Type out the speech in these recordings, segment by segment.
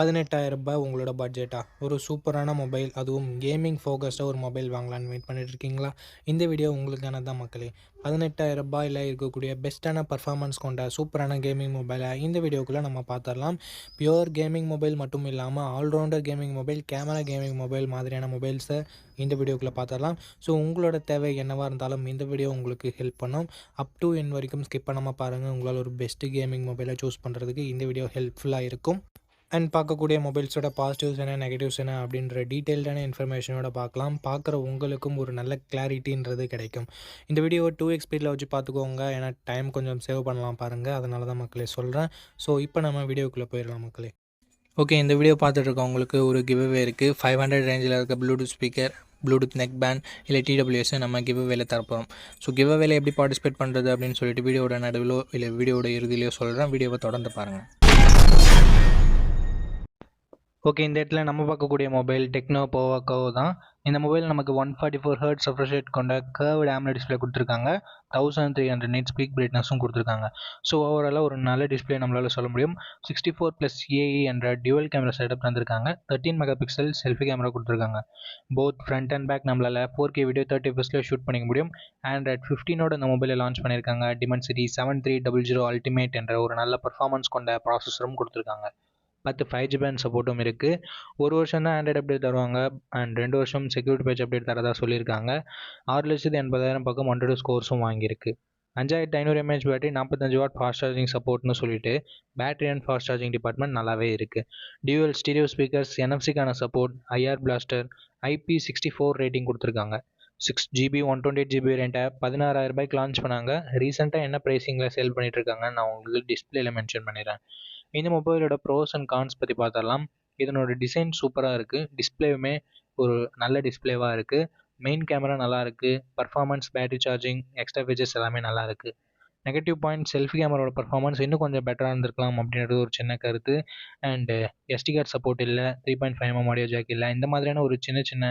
பதினெட்டாயிரம் ரூபாய் உங்களோட பட்ஜெட்டா ஒரு சூப்பரான மொபைல் அதுவும் கேமிங் ஃபோக்கஸ்டாக ஒரு மொபைல் வாங்கலான்னு வெயிட் பண்ணிட்டு இருக்கீங்களா? இந்த வீடியோ உங்களுக்கான தான் மக்களே. பதினெட்டாயிரம் ரூபாயில் இருக்கக்கூடிய பெஸ்ட்டான பர்ஃபார்மன்ஸ் கொண்ட சூப்பரான கேமிங் மொபைலை இந்த வீடியோக்குள்ளே நம்ம பார்த்துடலாம் பியூர் கேமிங் மொபைல் மட்டும் இல்லாமல் allrounder gaming mobile camera gaming mobile மாதிரியான மொபைல்ஸை இந்த வீடியோக்குள்ளே பார்த்துடலாம் ஸோ உங்களோட தேவை என்னவாக இருந்தாலும் இந்த வீடியோ உங்களுக்கு ஹெல்ப் பண்ணும். அப் டு என் வரைக்கும் ஸ்கிப் பண்ணாமல் பாருங்கள் உங்களால் ஒரு பெஸ்ட்டு கேமிங் மொபைலை சூஸ் பண்ணுறதுக்கு இந்த வீடியோ ஹெல்ப்ஃபுல்லாக இருக்கும். அண்ட் பார்க்கக்கூடிய மொபைல்ஸோட பாசிட்டிவ்ஸ் என்ன நெகட்டிவ்ஸ் என்ன அப்படின்ற டீட்டெயில்டான இன்ஃபர்மேஷனோட பார்க்கலாம். பார்க்குற உங்களுக்கும் ஒரு நல்ல கிளாரிட்டின்றது கிடைக்கும். இந்த வீடியோவை டூ எக்ஸ் ஸ்பீடில் வச்சு பார்த்துக்கோங்க. ஏன்னா டைம் கொஞ்சம் சேவ் பண்ணலாம் பாருங்கள் அதனால தான் மக்களே சொல்கிறேன் ஸோ இப்போ நம்ம வீடியோக்குள்ளே போயிடலாம் மக்களே. ஓகே இந்த வீடியோ பார்த்துட்டு இருக்கவங்களுக்கு ஒரு கிவ்வே இருக்குது ஃபைவ் ஹண்ட்ரட் ரேஞ்சில் இருக்க Bluetooth speaker Bluetooth neck band இல்லை டிடபிள்யூஎஸ் நம்ம கிவ்வேல தரப்போகிறோம் ஸோ கிவ்வேல எப்படி பார்ட்டிசிபேட் பண்ணுறது அப்படின்னு சொல்லிட்டு வீடியோட நடுவிலோ இல்லை வீடியோட இறுதியிலையோ சொல்கிறேன் வீடியோவை தொடர்ந்து பாருங்கள் ஓகே இந்த இடத்துல நம்ம பார்க்கக்கூடிய மொபைல் டெக்னோ போவா போவாக்கோ தான். இந்த மொபைல் நமக்கு one forty four hertz refresh rate கொண்ட கர்வ்டு ஆம்ல டிஸ்பிளே கொடுத்துருக்காங்க. Thousand three hundred nits peak பிரைட்னஸும் கொடுத்துருக்காங்க. ஸோ ஓவராலாக ஒரு நல்ல டிஸ்பிளே நம்மளால் சொல்ல முடியும். சிக்ஸ்டி ஃபோர் ப்ளஸ் ஏஇ என்ற டியூவல் கேமரா செட்டப் தந்திருக்காங்க. Thirteen mega pixel selfie camera கொடுத்துருக்காங்க. போத் ஃப்ரண்ட் அண்ட் பேக் நம்மளால் ஃபோர் கே வீடியோ தேர்ட்டி ஃபஸ்ட்டில் ஷூட் பண்ணிக்க முடியும். ஆண்ட்ராய்ட் ஃபிஃப்டினோட இந்த மொபைலை லான்ச் பண்ணியிருக்காங்க Dimensity seven three double zero ultimate என்ற ஒரு நல்ல பர்ஃபார்மன்ஸ் கொண்ட ப்ராசஸரும் கொடுத்துருக்காங்க. பத்து ஃபைவ் ஜி பேண்ட் சப்போர்ட்டும் இருக்குது ஒரு வருஷம் தான் ஆண்ட்ராய்டு அப்டேட் தருவாங்க. அண்ட் ரெண்டு வருஷம் செக்யூரிட்டி பேட்ச் அப்டேட் தரதாக சொல்லியிருக்காங்க. ஆறு லட்சத்து எண்பதாயிரம் பக்கம் ஹண்ட்ரட் ஸ்கோர்ஸும் வாங்கியிருக்கு. அஞ்சாயிரத்து ஐநூறு எம்ஏஹெச் பேட்டரி நாற்பத்தஞ்சு வாட் ஃபாஸ்ட் சார்ஜிங் சப்போர்ட்னு சொல்லிட்டு battery and fast charging department நல்லாவே இருக்குது dual stereo speakers என்எஃப்சிக்கான support IR blaster IP sixty four rating கொடுத்துருக்காங்க. Six GB one twenty eight GB ரேண்டை பதினாறாயிரம் ரூபாய்க்கு லான்ச் பண்ணாங்க. ரீசெண்டாக என்ன ப்ரைஸிங்கில் சேல் பண்ணிட்டு இருக்காங்கன்னு நான் உங்களுக்கு டிஸ்பிளேல மென்ஷன் பண்ணிடுறேன். இந்த மொபைலோட ப்ரோஸ் அண்ட் கான்ஸ் பற்றி பார்த்துடலாம். இதனோட டிசைன் சூப்பராக இருக்குது டிஸ்பிளேவுமே ஒரு நல்ல டிஸ்பிளேவாக இருக்குது மெயின் கேமரா நல்லாயிருக்கு performance battery charging extra features எல்லாமே நல்லா இருக்குது நெகட்டிவ் பாயிண்ட் செல்ஃபி கேமராவோட பர்ஃபார்மன்ஸ் இன்னும் கொஞ்சம் பெட்டராக இருந்திருக்கலாம் அப்படின்றது ஒரு சின்ன கருத்து. அண்டு எஸ்டி கார்டு சப்போர்ட் இல்லை three point five M audio jack இல்லை இந்த மாதிரியான ஒரு சின்ன சின்ன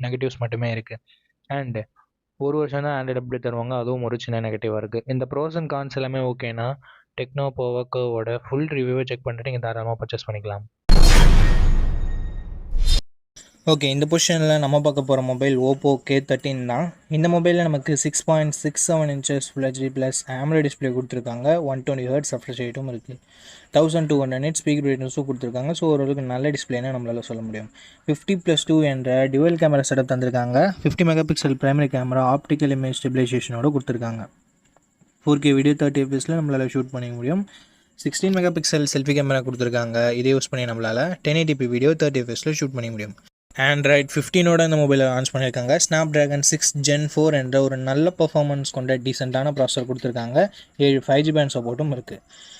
நெகட்டிவ்ஸ் மட்டுமே இருக்குது அண்டு ஒரு வருஷம் தான் ஆண்ட்ராய்டு அப்டேட் தருவாங்க. அதுவும் ஒரு சின்ன நெகட்டிவாக இருக்குது இந்த ப்ரோஸ் அண்ட் கான்ஸ் எல்லாமே ஓகேனா டெக்னோ போவோக்கோவோட ஃபுல் ரிவ்யூவை செக் பண்ணிட்டு நீங்கள் தாராளமாக பர்ச்சேஸ் பண்ணிக்கலாம். ஓகே இந்த பொசிஷனில் நம்ம பார்க்க போகிற மொபைல் ஓப்போ கே தேர்ட்டின் தான். இந்த மொபைலில் நமக்கு six point six seven inches full HD plus AMOLED display கொடுத்துருக்காங்க. ஒன் டுவெண்ட்டி ஹர்ட்ஸ் ரெஃப்ரெஷ் ரேட்டும் இருக்குது thousand two hundred nits peak ரேட்ஸும் கொடுத்துருக்காங்க. ஸோ ஓரளவுக்கு நல்ல டிஸ்பிளேன்னு நம்மளால் சொல்ல முடியும். ஃபிஃப்டி ப்ளஸ் டூ என்ற டியூவல் கேமரா செட்டப் தந்திருக்காங்க. Fifty mega pixel primary camera optical image ஸ்டெபிலைசேஷனோட கொடுத்துருக்காங்க. ஃபோர் கே வீடியோ தேர்ட்டி எஃபிஎஸில் நம்மளால் ஷூட் பண்ணிக்க முடியும். Sixteen mega pixel selfie camera கொடுத்துருக்காங்க. இதை யூஸ் பண்ணி நம்மளால் ten eighty P video thirty எஃபிஎஸில் shoot பண்ணிக்க முடியும். ஆண்ட்ராய்ட் ஃபிஃப்டீனோட இந்த மொபைலை லான்ச் பண்ணியிருக்காங்க. Snapdragon six gen four என்ற ஒரு நல்ல பர்ஃபார்மன்ஸ் கொண்ட டீசெண்டான ப்ராசஸர் கொடுத்துருக்காங்க. ஏழு ஃபைவ் ஜி பேண்ட் சப்போர்ட்டும் இருக்குது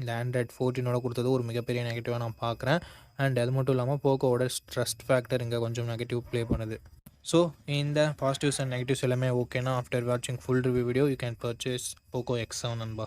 இந்த ஆண்ட்ராய்ட் ஃபோர்டீனோட கொடுத்தது ஒரு மிகப்பெரிய நெகட்டிவாக நான் பார்க்குறேன். அண்ட் அது மட்டும் இல்லாமல் போக்கோவோட ஸ்ட்ரெஸ்ட் ஃபேக்டர் இங்கே கொஞ்சம் நெகட்டிவ் ப்ளே பண்ணுது. ஸோ இந்த பாசிட்டிவ்ஸ் அண்ட் நெகட்டிவ்ஸ் எல்லாமே ஓகேனா ஆஃப்டர் வாட்சிங் full review video you can purchase Poco X seven நண்பா.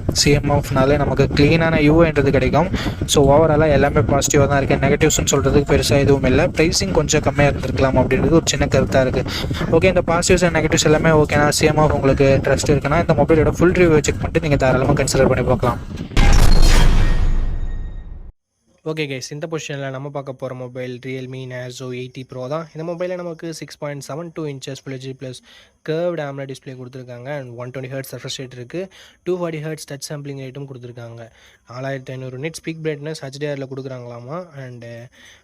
சிஎம்எஃப்னாலே நமக்கு க்ளீனான யூஏன்றது கிடைக்கும். ஸோ ஓவராலாக எல்லாமே பாசிட்டிவாக தான் இருக்குது நெகட்டிவ்ஸ்னு சொல்கிறதுக்கு பெருசாக எதுவும் இல்லை. ப்ரைஸிங் கொஞ்சம் கம்மியாக இருந்திருக்கலாம் அப்படின்றது ஒரு சின்ன கருத்தாக இருக்குது ஓகே இந்த பாசிட்டிவ்ஸ் அண்ட் நெகட்டிவ்ஸ் எல்லாமே ஓகேனா சிஎம்எஃப் உங்களுக்கு ட்ரஸ்ட் இருக்குன்னா இந்த மொபைலோட ஃபுல் ரிவ்யூ செக் பண்ணிட்டு நீங்கள் தாராளமாக கன்சிடர் பண்ணி பார்க்கலாம். ஓகே கைஸ் இந்த பொசிஷனில் நம்ம பார்க்க போகிற mobile Realme Narzo eighty pro தான். இந்த மொபைலில் நமக்கு six point seven two inches full plus curved AMOLED display கொடுத்துருக்காங்க. And one twenty hertz refresh rate இருக்குது two forty hertz touch sampling ரேட்டும் கொடுத்துருக்காங்க. நாலாயிரத்தி ஐநூறு நிட் ஸ்பீக் பிரைட்னஸ் ஹெச்டிஆரில் கொடுக்குறாங்களாமா? அண்டு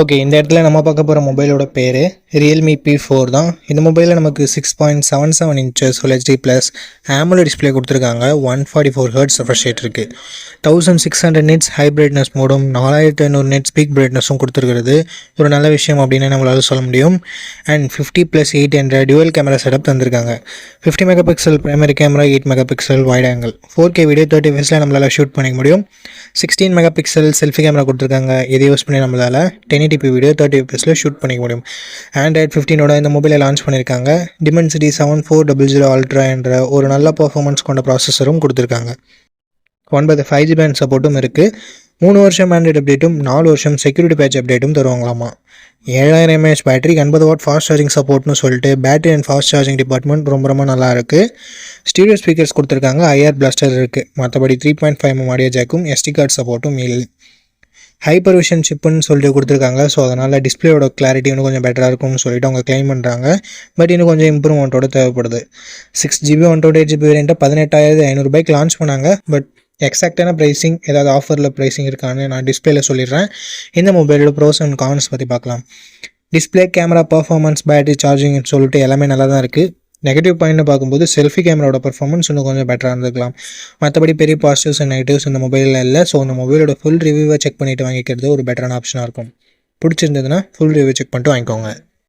ஓகே இந்த இடத்துல நம்ம பார்க்க போகிற மொபைலோட பேர் ரியல்மி பி ஃபோர் தான். இந்த மொபைலில் நமக்கு six point seven seven inches full HD plus AMOLED display கொடுத்துருக்காங்க. One forty four hertz refresh rate இருக்குது thousand six hundred nits high brightness மோடும் நாலாயிரத்து ஐநூறு நெட் ஸ்பீக் பிரைட்னஸும் கொடுத்துருக்கிறது. ஒரு நல்ல விஷயம் அப்படின்னு நம்மளால் சொல்ல முடியும். அண்ட் ஃபிஃப்டி ப்ளஸ் எயிட் என்ற டியூவல் கேமரா செட்டப் தந்திருக்காங்க. Fifty mega pixel primary camera eight mega pixel wide angle four K video thirty ஃபேஸில் நம்மளால் ஷூட் பண்ணிக்க முடியும். Sixteen mega pixel selfie camera கொடுத்துருக்காங்க. இதை யூஸ் பண்ணி நம்மளால்? Ten eighty p video thirty எஃபிஎஸில் shoot பண்ணிக்க முடியும். ஆண்ட்ராய்ட் ஃபிஃப்டீனோட இந்த மொபைலை லான்ச் பண்ணியிருக்காங்க Dimensity seven four double zero ultra என்ற ஒரு நல்ல பர்ஃபார்மன்ஸ் கொண்ட ப்ராசஸரும் கொடுத்துருக்காங்க. ஒன்பது ஃபைவ் ஜி பேண்ட் சப்போர்ட்டும் இருக்குது மூணு வருஷம் ஆண்ட்ராய்டு அப்டேட்டும் நாலு வருஷம் செக்யூரிட்டி பேட்ச் அப்டேட்டும் தருவாங்களாமா? ஏழாயிரம் எம்ஏஹெச் பேட்டரி எண்பது வாட் ஃபாஸ்ட் சார்ஜிங் சப்போர்ட்னு சொல்லிட்டு battery and fast charging department ரொம்ப ரொம்ப நல்லா இருக்குது ஸ்டீரியோ ஸ்பீக்கர்ஸ் கொடுத்துருக்காங்க. ஐஆர் பிளாஸ்டர் இருக்குது மற்றபடி த்ரீ பாயிண்ட் ஃபைவ் ஆடியோ ஜாக்கும் எஸ்டி கார்டு சப்போர்ட்டும் இல்லை. ஹைப்பர் விஷன் சிப்புன்னு சொல்லிட்டு கொடுத்துருக்காங்க. ஸோ அதனால் டிஸ்பிளேயோட கிளாரிட்டி இன்னும் கொஞ்சம் பெட்டராக இருக்கும்னு சொல்லிட்டு அவங்க க்ளைம் பண்ணுறாங்க பட் இன்னும் கொஞ்சம் இம்ப்ரூவ்மெண்ட்டோட தேவைப்படுது. Six GB one twenty eight GB வேரியண்ட்டை பதினெட்டாயிரத்து ஐநூறுபாய்க்கு லான்ச் பண்ணாங்க. பட் எக்ஸாக்டான ப்ரைஸிங் ஏதாவது ஆஃபரில் ப்ரைஸிங் இருக்கான்னு நான் டிஸ்பிளேல சொல்லிடுறேன். இந்த மொபைலோட ப்ரோஸ் அண்ட் கான்ஸ் பற்றி பார்க்கலாம். டிஸ்பிளே கேமரா பர்ஃபார்மன்ஸ் பேட்டரி சார்ஜிங்னு சொல்லிட்டு எல்லாமே நல்லா தான் இருக்குது நெகட்டிவ் பாயிண்ட்னு பார்க்கும்போது செல்ஃபி கேமராவோட பர்ஃபார்மன்ஸ் இன்னும் கொஞ்சம் பெட்டராக இருந்திருக்கலாம். மற்றபடி பெரிய பாசிட்டிவ்ஸ் அண்ட் நெகட்டிவ்ஸ் இந்த மொபைலில் இல்லை. ஸோ இந்த மொபைலோட ஃபுல் ரிவ்யூவை செக் பண்ணிவிட்டு வாங்கிக்கிறது ஒரு பெட்டரான ஆப்ஷனாக இருக்கும். பிடிச்சிருந்ததுன்னா ஃபுல் ரிவ்யூ செக் பண்ணிட்டு வாங்கிக்கோங்க.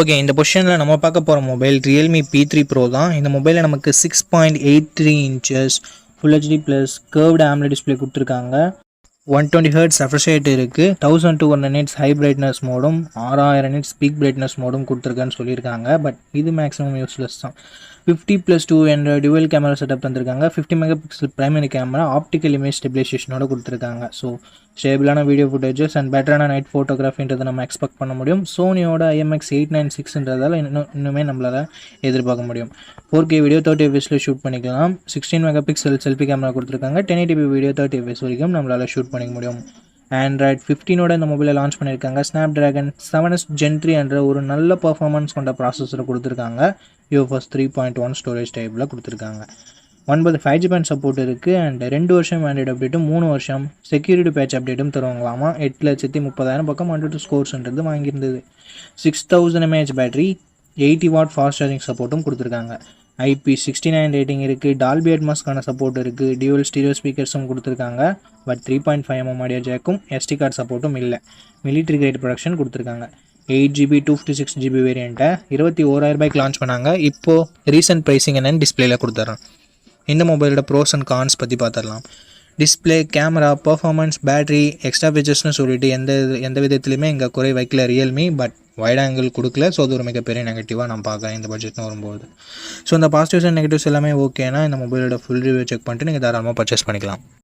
ஓகே இந்த பொசிஷனில் நம்ம பார்க்க போகிற mobile Realme P three pro தான். இந்த மொபைலில் நமக்கு six point eight three inches full HD plus curved AMOLED display கொடுத்துருக்காங்க. One twenty hertz refresh rate இருக்குது thousand two hundred nits high brightness மோடும் ஆறாயிரம் நிட்ஸ் பீக் பிரைட்னஸ் மோடும் கொடுத்துருக்கேன்னு சொல்லியிருக்காங்க. பட் இது மேக்ஸிமம் யூஸ்லெஸ் தான். ஃபிஃப்டி ப்ளஸ் டூ என்ற dual camera setup தந்திருக்காங்க. Fifty mega pixel primary camera optical image ஸ்டெபிலைசேஷனோட கொடுத்துருக்காங்க. ஸோ ஸ்டேபிளான வீடியோ ஃபுட்டேஜஸ் அண்ட் பெட்டரான நைட் ஃபோட்டோகிராஃபின்றதை நம்ம எக்ஸ்பெக்ட் பண்ண முடியும். சோனியோட ஐஎம்எக்ஸ் எயிட் நைன் சிக்ஸ்ன்றதால இன்னும் இன்னுமே நம்மளால் எதிர்பார்க்க முடியும். ஃபோர் கே வீடியோ தேர்ட்டி எஃப்எஸில் ஷூட் பண்ணிக்கலாம். Sixteen mega pixel selfie camera கொடுத்துருக்காங்க ten eighty video thirty FS வரைக்கும் நம்மளால் ஷூட் பண்ணிக்க முடியும். ஆண்ட்ராய்ட் ஃபிஃப்டீனோட இந்த மொபைலை லான்ச் பண்ணியிருக்காங்க. Snapdragon seven S Gen three என்ற ஒரு நல்ல பர்ஃபார்மன்ஸ் கொண்ட ப்ராசஸரை கொடுத்துருக்காங்க. UFS three point one storage டைப்பில் கொடுத்துருக்காங்க. ஒன்பது ஃபைவ் ஜி பேண்ட் சப்போர்ட் இருக்குது அண்ட் ரெண்டு வருஷம் ஆண்ட்ராய்டு அப்டேட்டும் மூணு வருஷம் செக்யூரிட்டி பேட்ச் அப்டேட்டும் தருவாங்களாமா? எட்டு லட்சத்தி முப்பதாயிரம் பக்கம் ஹண்ட்ரட் ஸ்கோர்ஸ்ன்றது வாங்கியிருந்தது. Six thousand mAh battery eighty watt fast charging சப்போர்ட்டும் கொடுத்துருக்காங்க. ஐபி சிக்ஸ்டி நைன் ரேட்டிங் இருக்குது டால்பி அட்மாஸ்க்கான சப்போர்ட் இருக்குது டியூவல் ஸ்டீரியோ ஸ்பீக்கர்ஸும் கொடுத்துருக்காங்க but three point five mm audio ஜேக்கும் SD card சப்போர்ட்டும் இல்லை. மிலிட்ரி கிரேட் ப்ரொடக்ஷன் கொடுத்துருக்காங்க. Eight GB two fifty six GB வேரியண்ட்டை இருபத்தி ஓராயிரம் ரூபாய்க்கு லான்ச் பண்ணாங்க. இப்போது ரீசெண்ட் ப்ரைஸிங் என்னென்னு டிஸ்பிளேல கொடுத்துட்றேன் இந்த மொபைலோட ப்ரோஸ் அண்ட் கான்ஸ் பற்றி பார்த்துடலாம் display camera performance battery extra ஃபீச்சர்ஸ்னு சொல்லிட்டு எந்த எந்த விதத்துலையுமே இங்கே குறை வைக்கல ரியல்மி பட் வைட் ஆங்கிள் கொடுக்கல. ஸோ அது ஒரு மிகப்பெரிய நெகட்டிவாக நான் பார்க்குறேன் இந்த பட்ஜெட்னு வரும்போது. ஸோ இந்த பாசிட்டிவ்ஸ் அண்ட் நெகட்டிவ்ஸ் எல்லாமே ஓகேனா இந்த மொபைலோட ஃபுல் ரிவ்யூ செக் பண்ணிட்டு நீங்கள் தாராளமாக பர்ச்சேஸ் பண்ணிக்கலாம்.